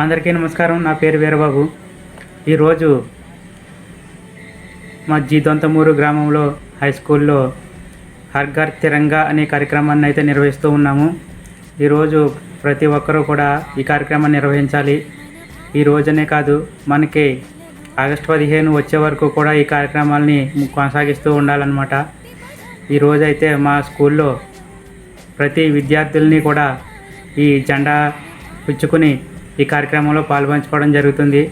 అందరికీ నమస్కారం. నా పేరు వీరబాబు. ఈరోజు మా జీదొంతమూరు గ్రామంలో హై స్కూల్లో హర్ఘర్ తిరంగా అనే కార్యక్రమాన్ని అయితే నిర్వహిస్తూ ఉన్నాము. ఈరోజు ప్రతి ఒక్కరూ కూడా ఈ కార్యక్రమాన్ని నిర్వహించాలి. ఈ రోజునే కాదు మనకి ఆగస్టు పదిహేను వచ్చే వరకు కూడా ఈ కార్యక్రమాలని కొనసాగిస్తూ ఉండాలన్నమాట. ఈరోజు అయితే మా స్కూల్లో ప్రతి విద్యార్థుల్ని కూడా ఈ జెండా పుచ్చుకుని ఈ కార్యక్రమంలో పాల్పంచుకోవడం జరుగుతుంది.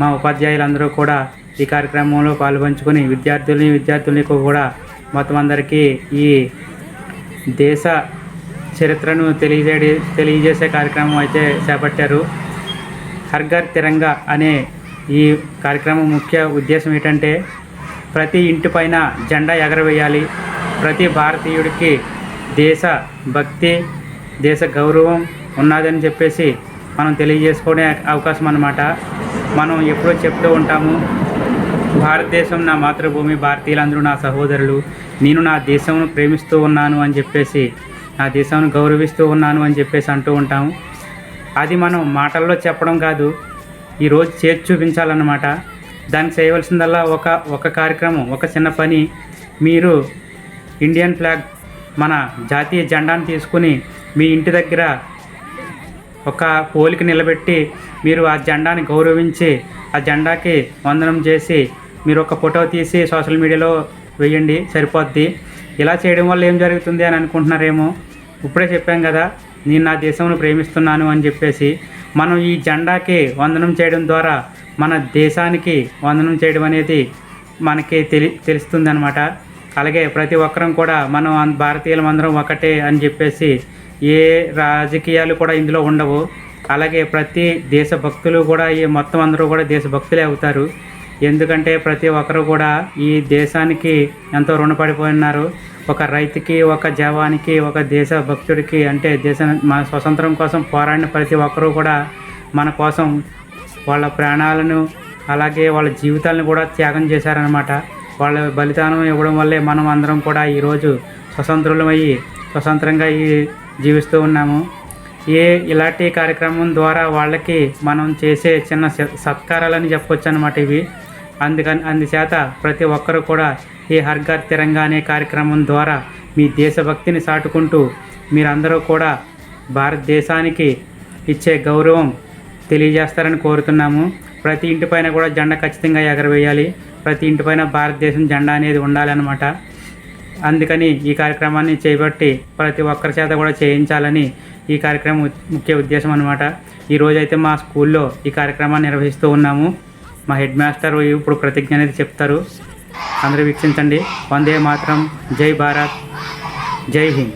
మా ఉపాధ్యాయులందరూ కూడా ఈ కార్యక్రమంలో పాల్పంచుకొని విద్యార్థుల్ని విద్యార్థుల్ని కూడా మొత్తం అందరికీ ఈ దేశ చరిత్రను తెలియజేయ తెలియజేసే కార్యక్రమం అయితే చేపట్టారు. హర్ఘర్ తిరంగా అనే ఈ కార్యక్రమం ముఖ్య ఉద్దేశం ఏంటంటే ప్రతి ఇంటి పైన జెండా ఎగరవేయాలి. ప్రతి భారతీయుడికి దేశ భక్తి దేశ గౌరవం ఉన్నదని చెప్పేసి మనం తెలియజేసుకునే అవకాశం అనమాట మనం ఎప్పుడూ చెప్తూ ఉంటాము భారతదేశం నా మాతృభూమి భారతీయులందరూ నా సహోదరులు. నేను నా దేశంను ప్రేమిస్తూ ఉన్నాను అని చెప్పేసి నా దేశాన్ని గౌరవిస్తూ ఉన్నాను అని చెప్పేసి అంటూ ఉంటాము. అది మనం మాటల్లో చెప్పడం కాదు ఈరోజు చేసి చూపించాలన్నమాట. దానికి చేయవలసిందల్లా ఒక ఒక కార్యక్రమం ఒక చిన్న పని. మీరు ఇండియన్ ఫ్లాగ్ మన జాతీయ జెండాను తీసుకుని మీ ఇంటి దగ్గర ఒక పోలికి నిలబెట్టి మీరు ఆ జెండాని గౌరవించి ఆ జెండాకి వందనం చేసి మీరు ఒక ఫోటో తీసి సోషల్ మీడియాలో వేయండి సరిపోద్ది. ఇలా చేయడం వల్ల ఏం జరుగుతుంది అని అనుకుంటున్నారేమో? ఇప్పుడే చెప్పాం కదా నేను నా దేశంను ప్రేమిస్తున్నాను అని చెప్పేసి. మనం ఈ జెండాకి వందనం చేయడం ద్వారా మన దేశానికి వందనం చేయడం అనేది మనకి తెలి తెలుస్తుంది అనమాట అలాగే ప్రతి ఒక్కరం కూడా మనం భారతీయులం అందరం ఒకటే అని చెప్పేసి ఏ రాజకీయాలు కూడా ఇందులో ఉండవు. అలాగే ప్రతి దేశభక్తులు కూడా ఈ మొత్తం అందరూ కూడా దేశభక్తులే అవుతారు. ఎందుకంటే ప్రతి ఒక్కరు కూడా ఈ దేశానికి ఎంతో రుణపడిపోయినారు. ఒక రైతుకి ఒక జవానికి ఒక దేశ భక్తుడికి అంటే దేశ మన స్వతంత్రం కోసం పోరాడిన ప్రతి ఒక్కరూ కూడా మన కోసం వాళ్ళ ప్రాణాలను అలాగే వాళ్ళ జీవితాలను కూడా త్యాగం చేశారనమాట వాళ్ళ బలిదానం ఇవ్వడం వల్లే మనం అందరం కూడా ఈరోజు స్వతంత్రులమయ్యి స్వతంత్రంగా ఈ జీవిస్తూ ఉన్నాము. ఏ ఇలాంటి కార్యక్రమం ద్వారా వాళ్ళకి మనం చేసే చిన్న స- సత్కారాలని చెప్పొచ్చు అనమాట ఇవి. అందుకని అందుచేత ప్రతి ఒక్కరూ కూడా ఈ హర్ఘర్ తిరంగా అనే కార్యక్రమం ద్వారా మీ దేశభక్తిని సాటుకుంటూ మీరందరూ కూడా భారతదేశానికి ఇచ్చే గౌరవం తెలియజేస్తారని కోరుతున్నాము. ప్రతి ఇంటిపైన కూడా జెండా ఖచ్చితంగా ఎగరవేయాలి. ప్రతి ఇంటిపైన భారతదేశం జెండా అనేది ఉండాలన్నమాట. అందుకని ఈ కార్యక్రమాన్ని చేపట్టి ప్రతి ఒక్కరి చేత కూడా చేయించాలని ఈ కార్యక్రమం ముఖ్య ఉద్దేశం అనమాట ఈరోజైతే మా స్కూల్లో ఈ కార్యక్రమాన్ని నిర్వహిస్తూ ఉన్నాము. మా హెడ్ మాస్టర్ ఇప్పుడు ప్రతిజ్ఞ అనేది చెప్తారు. అందరూ వీక్షించండి. వందే మాత్రం. జై భారత్. జై హింద్.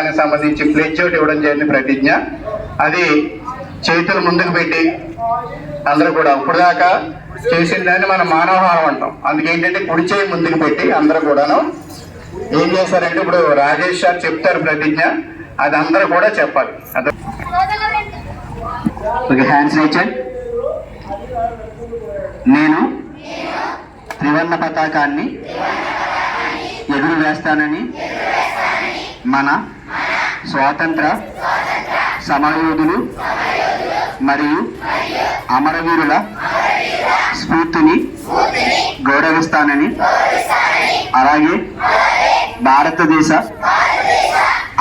పతాకానికి సంబంధించి ఫ్లెడ్జ్ ఒకటి ఇవ్వడం జరిగింది ప్రతిజ్ఞ. అది చేతులు ముందుకు పెట్టి అందరూ కూడా ఇప్పుడు చేసిన దాన్ని మనం మానవహారం అంటాం. అందుకేంటంటే కుడి చేయి ముందుకు పెట్టి అందరూ కూడాను ఏం చేశారంటే ఇప్పుడు రాజేష్ సార్ చెప్తారు ప్రతిజ్ఞ. అది అందరూ కూడా చెప్పాలి. అదే ఓకే హ్యాండ్స్ రైచండ్ నేను త్రివర్ణ పతాకాన్ని ఎగురు వేస్తానని మన స్వాతంత్ర సమరయోధులు మరియు అమరవీరుల స్ఫూర్తిని గౌరవిస్తానని అలాగే భారతదేశ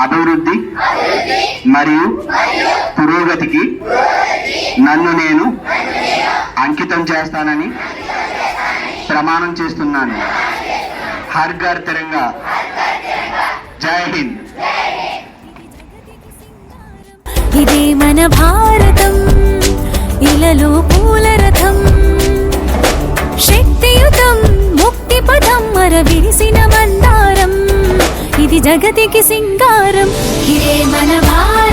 అభివృద్ధి మరియు పురోగతికి నన్ను నేను అంకితం చేస్తానని ప్రమాణం చేస్తున్నాను. హర్ ఘర్ తిరంగా. జై హింద్. ఇదే మన భారతం ఇలలో పూలరథం శక్తియుతం ముక్తి పదం మరవీసిన మందారం ఇది జగతికి సింగారం. ఇదే మన భారతం.